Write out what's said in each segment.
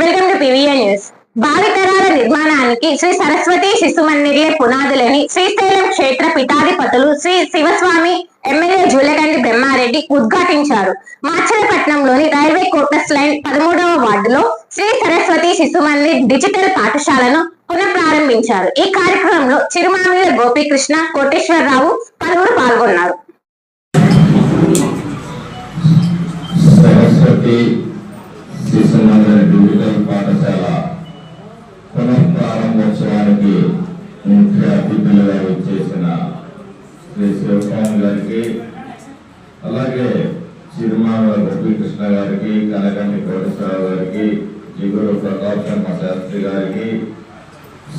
Welcome to PVN news భావితరాల నిర్మాణానికి శ్రీ సరస్వతి శిశు మందిరే పునాదులని శ్రీశైలం క్షేత్ర పీఠాధిపతులు శ్రీ శివస్వామి ఎమ్మెల్యే జూలకండి బ్రహ్మారెడ్డి ఉద్ఘాటించారు. మాచలపట్నంలోని రైల్వే కోటస్ లైన్ పదమూడవ వార్డులో శ్రీ సరస్వతి శిశు మందిర్ డిజిటల్ పాఠశాలను పునఃప్రారంభించారు. ఈ కార్యక్రమంలో చిరుమామిల గోపీకృష్ణ కోటేశ్వరరావు పలువురు పాల్గొన్నారు. సరస్వతి శిశు డిజిటల్ పాఠశాల పునఃప్రారంభోత్సవానికి ముఖ్య అతిథులుగా వచ్చేసిన శ్రీ శివస్వామి గారికి అలాగే చిరుమాల గోపీకృష్ణ గారికి కనకంటి కోటేశ్వరరావు గారికి జిగురు ప్రతాప్ శర్మ శాస్త్రి గారికి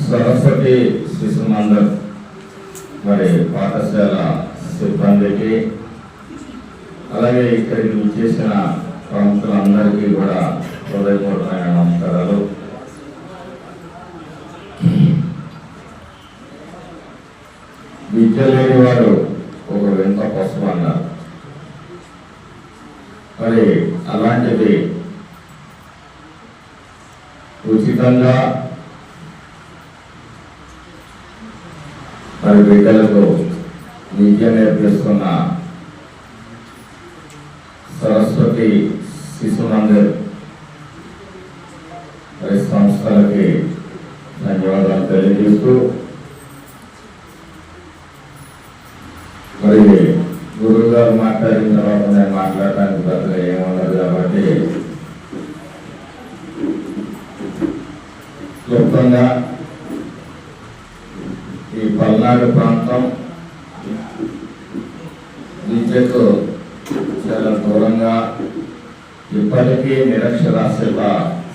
సరస్వతి శిశు మందిర్ మరి పాఠశాల సిబ్బందికి అలాగే ఇక్కడికి వచ్చేసిన ప్రముఖులందరికీ కూడా హృదయపూర్వకమైన నమస్కారాలు. విద్య లేని వారు ఒక వింత కోసం అన్నారు. మరి అలాంటిది ఉచితంగా మరి బిడ్డలకు విద్య నేర్పిస్తున్న సరస్వతి శిశు మందిర్ సంస్థలకి ధన్యవాదాలు తెలియజేస్తూ మరి గురువు గారు మాట్లాడిన తర్వాత నేను మాట్లాడటానికి పెద్దగా ఏముండదు కాబట్టి క్లుప్తంగా ఈ పల్నాడు ప్రాంతం విద్యకు చాలా దూరంగా ఇప్పటికీ నిరక్షరాస్యత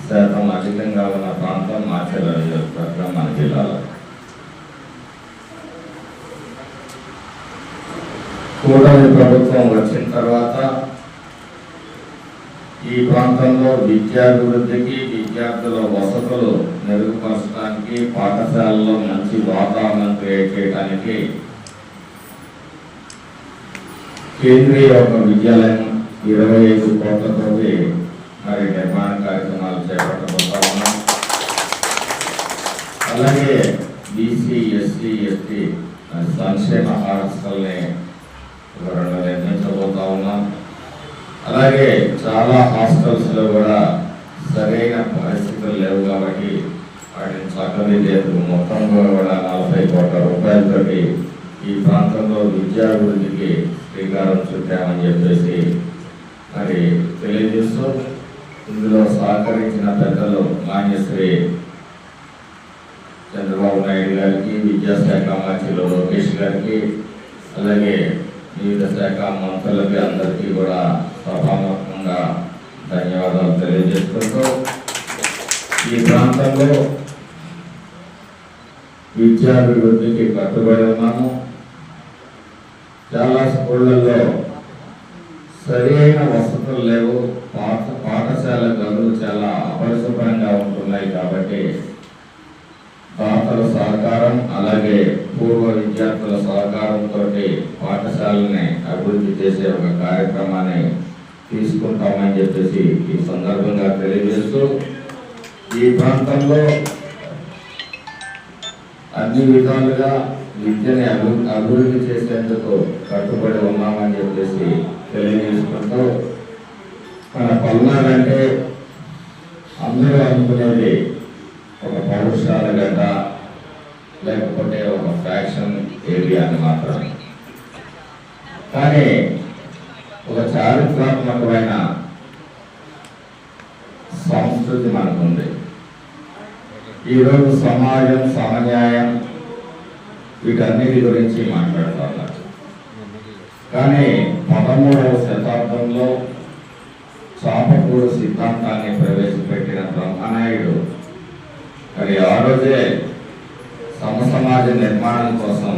శాతం అధికంగా ఉన్న ప్రాంతం మాచర్ల నియోజకవర్గం మన జిల్లాలో. కూటమి ప్రభుత్వం వచ్చిన తర్వాత ఈ ప్రాంతంలో విద్యాభివృద్ధికి విద్యార్థుల వసతులు మెరుగుపరచడానికి పాఠశాలలో మంచి వాతావరణం క్రియేట్ చేయడానికి కేంద్రీయ ఒక విద్యాలయం ఇరవై ఐదు కోట్లతో మరి నిర్మాణ కార్యక్రమాలు చేపట్టబోతా ఉన్నాం అలాగే బీసీ ఎస్సీ ఎస్టీ సంక్షేమ హాస్టల్ని రెండు నిర్మించబోతా ఉన్నాం. అలాగే చాలా హాస్టల్స్లో కూడా సరైన పరిస్థితులు లేవు కాబట్టి వాటిని చక్కదిద్దేందుకు మొత్తం కూడా నలభై కోట్ల రూపాయలతోటి ఈ ప్రాంతంలో విద్యాభివృద్ధికి శ్రీకారం చుట్టామని చెప్పేసి మరి తెలియజేస్తూ ఇందులో సహకరించిన పెద్దలు మాన్యశ్రీ చంద్రబాబు నాయుడు గారికి విద్యాశాఖ మంత్రులు లోకేష్ గారికి అలాగే వివిధ శాఖ మంత్రులకి అందరికీ కూడా సభాముఖంగా ధన్యవాదాలు తెలియజేసుకుంటూ ఈ ప్రాంతంలో విద్యాభివృద్ధికి కట్టుబడి ఉన్నాము. చాలా స్కూళ్ళల్లో సరి అయిన వసతులు లేవు. పాఠశాలని అభివృద్ధి చేసే ఒక కార్యక్రమాన్ని తీసుకుంటామని చెప్పేసి ఈ సందర్భంగా తెలియజేస్తూ ఈ ప్రాంతంలో అన్ని విధాలుగా విద్యని అభివృద్ధి చేసేందుకు కట్టుబడి ఉన్నామని చెప్పేసి తెలియజేసుకుంటూ మన పల్నాడంటే అందరూ అనుకునేది ఒక పౌరుషాల గడ్డ లేకపోతే ఒక ఫ్యాక్షన్ ఏరియా అని మాత్రమే. కానీ ఒక చారిత్రాత్మకమైన సంస్కృతి మనకుంది. ఈరోజు సమాజం సమన్యాయం వీటన్నిటి గురించి మాట్లాడుతున్నారు కానీ పదమూడవ శతాబ్దంలో చాపకూడు సిద్ధాంతాన్ని ప్రవేశపెట్టిన బ్రహ్మనాయుడు మరి ఆ రోజే సమసమాజ నిర్మాణం కోసం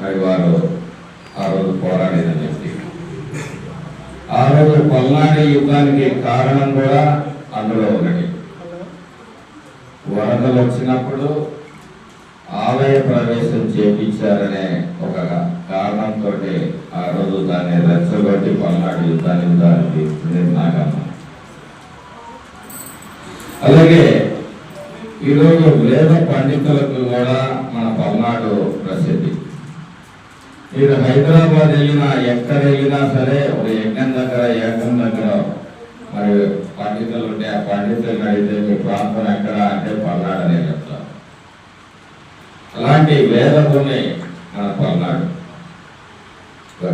మరి వారు ఆ రోజు పోరాడిన వ్యక్తి ఆ పల్నాడు యుద్ధానికి కారణం కూడా అందులో ఒకటి. వరదలు వచ్చినప్పుడు ఆలయ ప్రవేశం చేపించారనే ఒక కారణంతో ఆ రోజు దాన్ని రెచ్చగొట్టి పల్నాడు యుద్ధానికి దారి తీస్తుంది నాగమ్మ. అలాగే ఈరోజు వేద పండితులకు కూడా మన పల్నాడు ప్రసిద్ధి. మీరు హైదరాబాద్ వెళ్ళినా ఎక్కడ వెళ్ళినా సరే ఒక యజ్ఞం ఏకంగా యజ్ఞం మరి పండితులు ఉంటే ఆ పండితులను అడిగితే మీ ప్రాంతం ఎక్కడ అంటే పల్నాడు అనే చెప్తారు అలాంటి వేద మన పల్నాడు.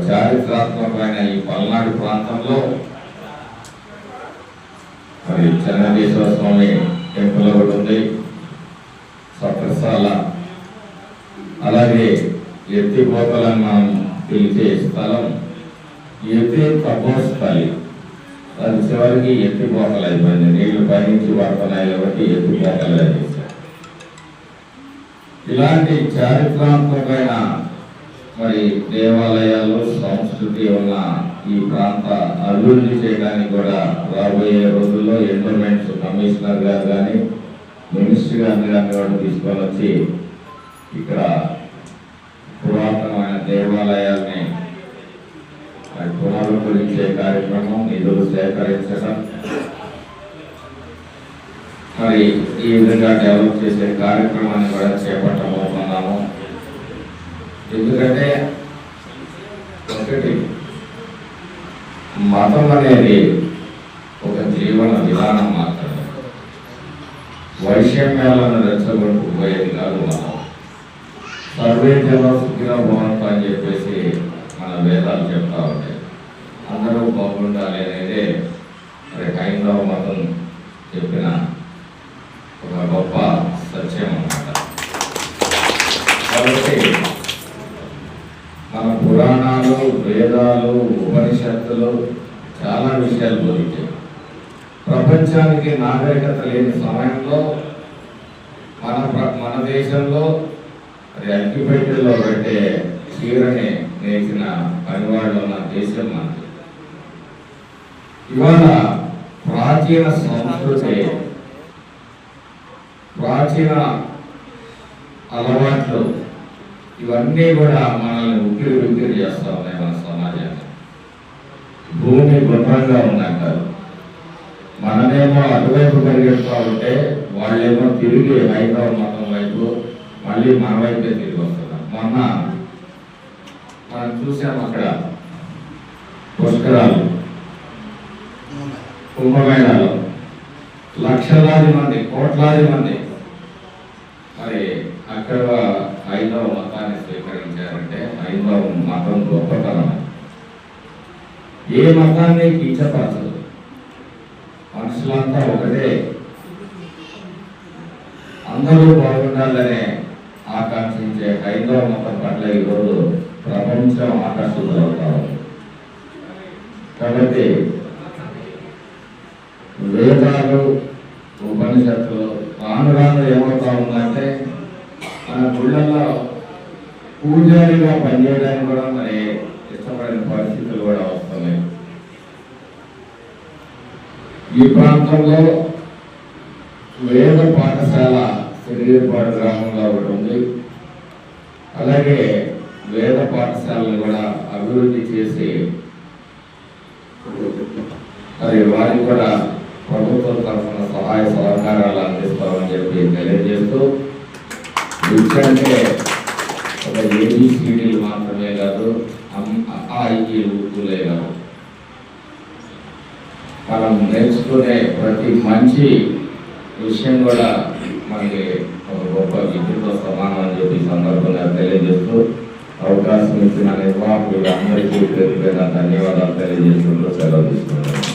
చారిత్రాత్మకమైన ఈ పల్నాడు ప్రాంతంలో మరి చెన్నకేశ్వర స్వామి టెంపుల్ ఒకటి ఉంది సప్రసాల. అలాగే ఎత్తిపోతలని మనం పిలిచే స్థలం ఎత్తి తపోస్థలి అది చివరికి ఎత్తిపోతలు అయిపోయింది నీళ్ళు పైనుంచి పడుతున్నాయి కాబట్టి ఎత్తిపోతలు అయిపోయింది ఇలాంటి చారిత్రాత్మకమైన మరి దేవాలయాలు సంస్కృతి ఉన్న ఈ ప్రాంత అభివృద్ధి చేయడానికి కూడా రాబోయే రోజుల్లో ఎండోమెంట్స్ కమిషనర్ గారు కానీ మినిస్టర్ గారిని కానీ కూడా తీసుకొని వచ్చి ఇక్కడ పురాతనమైన దేవాలయాల్ని మరి పునరుద్ధరించే కార్యక్రమం నిధులు సేకరించడం. మరి ఈ విధంగా డెవలప్ చేసే కార్యక్రమాన్ని కూడా చేపట్టబోతున్నాము. ఎందుకంటే ఒకటి మతం అనేది ఒక జీవన విధానం మాత్రమే వైషమ్యాలను రెచ్చగొట్టుకు పోయేది కాదు మతం సర్వే జన సుఖిరా భవంతు అని చెప్పేసి మన వేదాలు చెప్తా ఉంటాయి ఉండాలి అనేది మరి హైందవ మతం చెప్పిన ఒక గొప్ప సత్యం అన్నమాట. కాబట్టి మన పురాణాలు వేదాలు ఉపనిషత్తులు చాలా విషయాలు బోధించాయి. ప్రపంచానికి నాగరికత లేని సమయంలో మన మన దేశంలో అది అగ్గిపెట్టెలో పెట్టే చీరని నేసిన పనివాళ్ళు ఉన్న దేశం మనది. ఇవాళ ప్రాచీన సంస్కృతి ప్రాచీన అలవాట్లు ఇవన్నీ కూడా మనల్ని ఉక్కిరి ఉక్కిరి చేస్తా ఉన్నాయి మన సమాజాన్ని. భూమి గుండ్రంగా ఉందంటారు. మనమేమో అటువైపు పరిగెడుతూ ఉంటే వాళ్ళేమో తిరిగి హైదరాబాద్ మతం వైపు మళ్ళీ మన వైపే తిరిగి వస్తున్నారు. మొన్న మనం చూసాం అక్కడ పుష్కరాలు. కుంభమేళాలో. లక్షలాది మంది కోట్లాది మంది. మరి అక్కడ ఐదవ మతాన్ని స్వీకరించారంటే ఐదవ మతం గొప్పతనం. ఏ మతాన్ని కించపరచదు? మనుషులంతా ఒకటే. అందరూ బాగుండాలనే ఆకాంక్షించే హైందవ మతం పట్ల ఈరోజు ప్రపంచం ఆకర్షితులవుతా ఉంది. కాబట్టి వేదాలు ఉపనిషత్తులు రాను రాను ఏమవుతా ఉందంటే మన గుళ్ళల్లో పూజారిగా పనిచేయడానికి కూడా మరి ఇష్టపడిన పరిస్థితులు కూడా వస్తున్నాయి. ఈ ప్రాంతంలో వేద పాఠశాల సిరిగిరిపాడు గ్రామంలో ఒకటి ఉంది. అలాగే వేద పాఠశాలను కూడా అభివృద్ధి చేసి మరి వారికి కూడా ప్రభుత్వం తరఫున సహాయ సహకారాలు అందిస్తామని చెప్పి తెలియజేస్తూ విద్య అంటే ఒక ఏబిసిడీలు మాత్రమే కాదు ఐఈ ఉర్దూలే కాదు మనం నేర్చుకునే ప్రతి మంచి విషయం కూడా మనకి ఒక గొప్ప విద్యతో సమానం అని చెప్పి సందర్భంగా తెలియజేస్తూ అవకాశం ఇచ్చిన నిర్వాహకులు అందరికీ పేరు పేరు ధన్యవాదాలు తెలియజేస్తుంటూ సెలవు తీసుకుంటున్నాను.